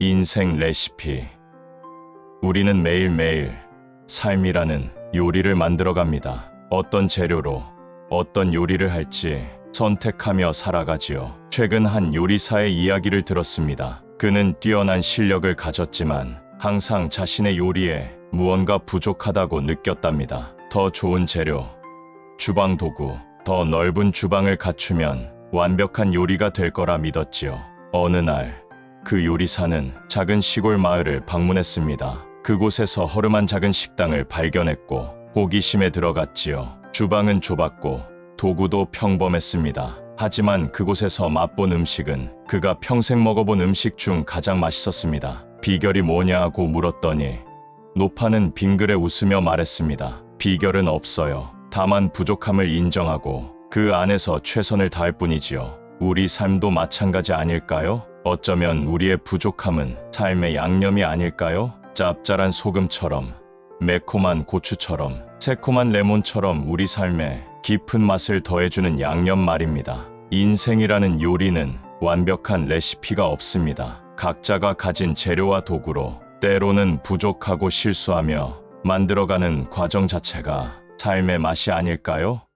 인생 레시피. 우리는 매일매일 삶이라는 요리를 만들어 갑니다. 어떤 재료로 어떤 요리를 할지 선택하며 살아가지요. 최근 한 요리사의 이야기를 들었습니다. 그는 뛰어난 실력을 가졌지만 항상 자신의 요리에 무언가 부족하다고 느꼈답니다. 더 좋은 재료, 주방 도구, 더 넓은 주방을 갖추면 완벽한 요리가 될 거라 믿었지요. 어느 날, 그 요리사는 작은 시골 마을을 방문했습니다. 그곳에서 허름한 작은 식당을 발견했고 호기심에 들어갔지요. 주방은 좁았고 도구도 평범했습니다. 하지만 그곳에서 맛본 음식은 그가 평생 먹어본 음식 중 가장 맛있었습니다. 비결이 뭐냐고 물었더니 노파는 빙그레 웃으며 말했습니다. 비결은 없어요. 다만 부족함을 인정하고 그 안에서 최선을 다할 뿐이지요. 우리 삶도 마찬가지 아닐까요? 어쩌면 우리의 부족함은 삶의 양념이 아닐까요? 짭짤한 소금처럼, 매콤한 고추처럼, 새콤한 레몬처럼 우리 삶에 깊은 맛을 더해주는 양념 말입니다. 인생이라는 요리는 완벽한 레시피가 없습니다. 각자가 가진 재료와 도구로 때로는 부족하고 실수하며 만들어가는 과정 자체가 삶의 맛이 아닐까요?